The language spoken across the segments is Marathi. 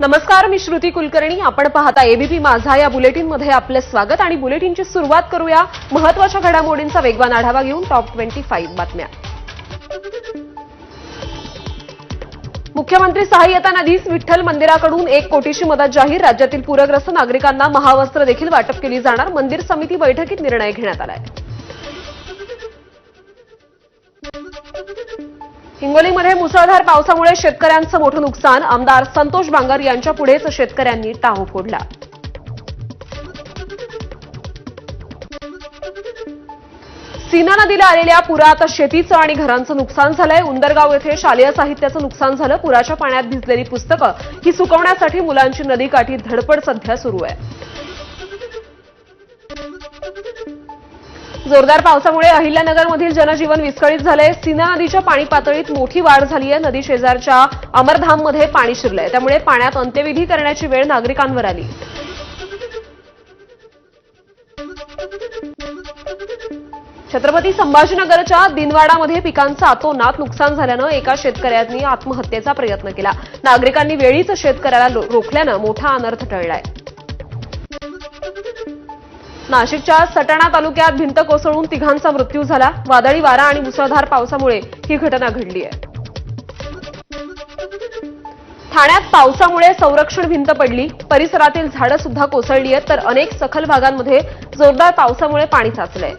नमस्कार मी श्रुती कुलकर्णी. आपण पाहता एबीपी माझा. या बुलेटिनमध्ये आपलं स्वागत आणि बुलेटिनची सुरुवात करूया. महत्त्वाच्या घडामोडींचा वेगवान आढावा घेऊन टॉप ट्वेंटी फाईव्ह बातम्या. मुख्यमंत्री सहाय्यता निधीस विठ्ठल मंदिराकडून एक कोटीची मदत जाहीर. राज्यातील पूरग्रस्त नागरिकांना महावस्त्र देखील वाटप केली जाणार. मंदिर समिती बैठकीत निर्णय घेण्यात आलाय. हिंगोलीमध्ये मुसळधार पावसामुळे शेतकऱ्यांचं मोठं नुकसान. आमदार संतोष बांगर यांच्या पुढेच शेतकऱ्यांनी टाहो फोडला. सीना नदीला आलेल्या पुरात शेतीचं आणि घरांचं नुकसान झालंय. उंदरगाव येथे शालेय साहित्याचं नुकसान झालं. पुराच्या पाण्यात भिजलेली पुस्तकं ही सुकवण्यासाठी मुलांची नदीकाठी धडपड सध्या सुरू आहे. जोरदार पावसामुळे अहिल्यानगरमधील जनजीवन विस्कळीत झालंय. सिना नदीच्या पाणी पातळीत मोठी वाढ झाली आहे नदी शेजारच्या अमरधाममध्ये पाणी शिरलंय. त्यामुळे पाण्यात अंत्यविधी करण्याची वेळ नागरिकांवर आली. छत्रपती संभाजीनगरच्या दिनवाडामध्ये पिकांचं आतोनात नुकसान झाल्यानं एका शेतकऱ्यांनी आत्महत्येचा प्रयत्न केला. नागरिकांनी वेळीच शेतकऱ्याला रोखल्यानं मोठा अनर्थ टळलाय. नाशिकच्या सटाणा तालुक्यात भिंत कोसळून तिघांचा मृत्यू झाला. वादळी वारा आणि मुसळधार पावसामुळे ही घटना घडली आहे. ठाण्यात पावसामुळे संरक्षण भिंत पडली. परिसरातील झाडं सुद्धा कोसळली आहेत तर अनेक सखल भागांमध्ये जोरदार पावसामुळे पाणी साचलंय.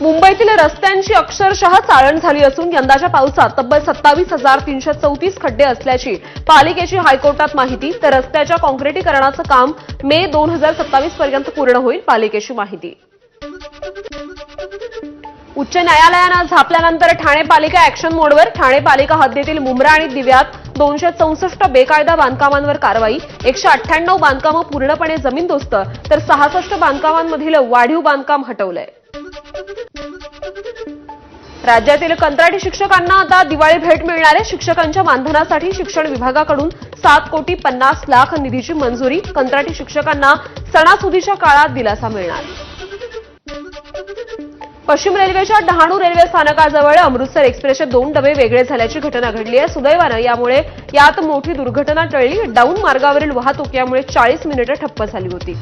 मुंबईतील रस्त्यांची अक्षरशः चाळण झाली असून यंदाच्या पावसात तब्बल सत्तावीस हजार तीनशे चौतीस खड्डे असल्याची पालिकेची हायकोर्टात माहिती. तर रस्त्याच्या काँक्रिटीकरणाचं काम मे दोन हजार सत्तावीस पर्यंत पूर्ण होईल पालिकेची माहिती. उच्च न्यायालयानं झापल्यानंतर ठाणे पालिका अॅक्शन मोडवर ठाणे पालिका हद्दीतील मुंब्रा आणि दिव्यात दोनशे चौसष्ट बेकायदा बांधकामांवर कारवाई एकशे अठ्ठ्याण्णव बांधकामं पूर्णपणे जमीनदोस्त तर सहासष्ट बांधकामांमधील वाढीव बांधकाम हटवलंय. राज्यातील कंत्राटी शिक्षकांना आता दिवाळी भेट मिळणार आहे. शिक्षकांच्या मानधनासाठी शिक्षण विभागाकडून सात कोटी पन्नास लाख निधीची मंजुरी कंत्राटी शिक्षकांना सणासुदीच्या काळात दिलासा मिळणार. पश्चिम रेल्वेच्या डहाणू रेल्वे स्थानकाजवळ अमृतसर एक्सप्रेसचे दोन डबे वेगळे झाल्याची घटना घडली आहे. सुदैवानं यामुळे यात मोठी दुर्घटना टळली. डाऊन मार्गावरील वाहतूक यामुळे चाळीस मिनिटं ठप्प झाली होती.